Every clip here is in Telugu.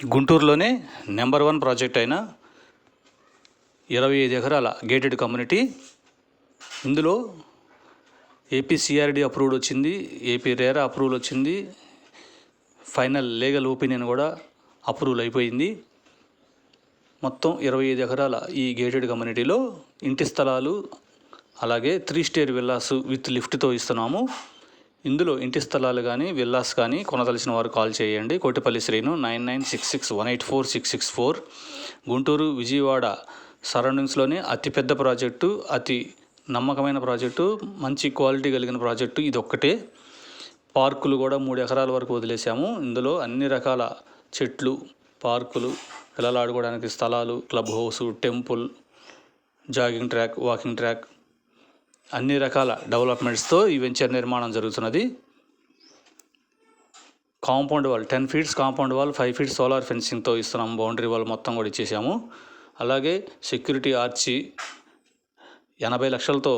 గుంటూరులోనే నెంబర్ వన్ ప్రాజెక్ట్ అయిన ఇరవై ఐదు ఎకరాల గేటెడ్ కమ్యూనిటీ ఇందులో ఏపీ సిఆర్డి అప్రూవ్డ్ వచ్చింది ఏపీ రేరా అప్రూవల్ వచ్చింది. ఫైనల్ లీగల్ ఒపీనియన్ కూడా అప్రూవల్ అయిపోయింది. మొత్తం ఇరవై ఐదు ఎకరాల ఈ గేటెడ్ కమ్యూనిటీలో ఇంటి స్థలాలు అలాగే త్రీ స్టేర్ విల్లాస్ విత్ లిఫ్ట్తో ఇస్తున్నాము. ఇందులో ఇంటి స్థలాలు కానీ విల్లాస్ కానీ కొనదలిచిన వారు కాల్ చేయండి. Kotipalli Srinu nine nine six six one eight four six six four. Guntur Vijayawada సరౌండింగ్స్లోనే అతిపెద్ద ప్రాజెక్టు అతి నమ్మకమైన ప్రాజెక్టు మంచి క్వాలిటీ కలిగిన ప్రాజెక్టు ఇది ఒక్కటే పార్కులు కూడా మూడు ఎకరాల వరకు వదిలేసాము ఇందులో అన్ని రకాల చెట్లు పార్కులు పిల్లలు ఆడుకోవడానికి స్థలాలు club house temple jogging track walking track అన్ని రకాల డెవలప్మెంట్స్తో ఈ వెంచర్ నిర్మాణం జరుగుతున్నది. Compound wall ten feets compound wall five feet solar ఫెన్సింగ్తో ఇస్తున్నాము బౌండరీ వాల్ మొత్తం కూడా ఇచ్చేసాము. అలాగే సెక్యూరిటీ ఆర్చి ఎనభై లక్షలతో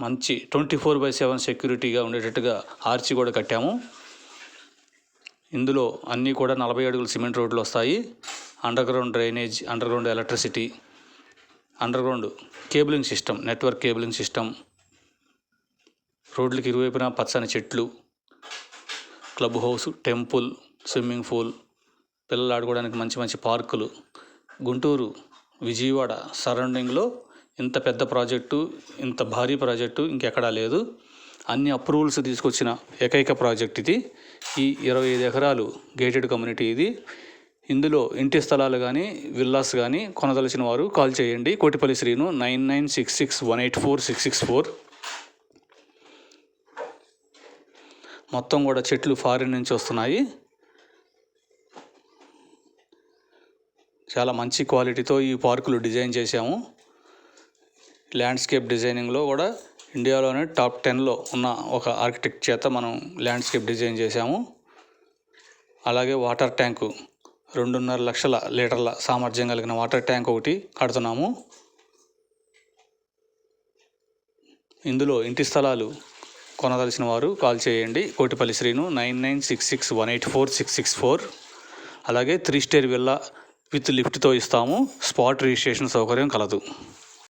మంచి ట్వంటీ ఫోర్ బై సెవెన్ సెక్యూరిటీగా ఉండేటట్టుగా ఆర్చి కూడా కట్టాము. ఇందులో అన్నీ కూడా నలభై అడుగుల సిమెంట్ రోడ్లు వస్తాయి. Underground drainage under ground electricity under ground cabling system network cabling system రోడ్లకి ఇరువైపున పచ్చని చెట్లు club house temple swimming pool పిల్లలు ఆడుకోవడానికి మంచి మంచి పార్కులు. గుంటూరు విజయవాడ సరౌండింగ్లో ఇంత పెద్ద ప్రాజెక్టు ఇంత భారీ ప్రాజెక్టు ఇంకెక్కడా లేదు. అన్ని అప్రూవల్స్ తీసుకొచ్చిన ఏకైక ప్రాజెక్ట్ ఇది. ఈ ఇరవై ఐదు ఎకరాలు గేటెడ్ కమ్యూనిటీ ఇది. ఇందులో ఇంటి స్థలాలు కానీ విల్లాస్ కానీ కొనదలిచిన వారు కాల్ చేయండి. Kotipalli Srinu nine nine six six one eight four six six four. మొత్తం కూడా చెట్లు ఫారిన్ నుంచి వస్తున్నాయి. చాలా మంచి క్వాలిటీతో ఈ పార్కులు డిజైన్ చేశాము. ల్యాండ్స్కేప్ డిజైనింగ్లో కూడా ఇండియాలోనే టాప్ టెన్లో ఉన్న ఒక ఆర్కిటెక్ట్ చేత మనం ల్యాండ్స్కేప్ డిజైన్ చేశాము. అలాగే వాటర్ ట్యాంకు రెండున్నర లక్షల లీటర్ల సామర్థ్యం కలిగిన వాటర్ ట్యాంక్ ఒకటి కడుతున్నాము. ఇందులో ఇంటి స్థలాలు కొనదలిసిన వారు కాల్ చేయండి. Kotipalli Srinu nine nine six six one eight four six six four. అలాగే త్రీ స్టేర్ విల్లా విత్ లిఫ్ట్తో ఇస్తాము. స్పాట్ రిజిస్ట్రేషన్ సౌకర్యం కలదు.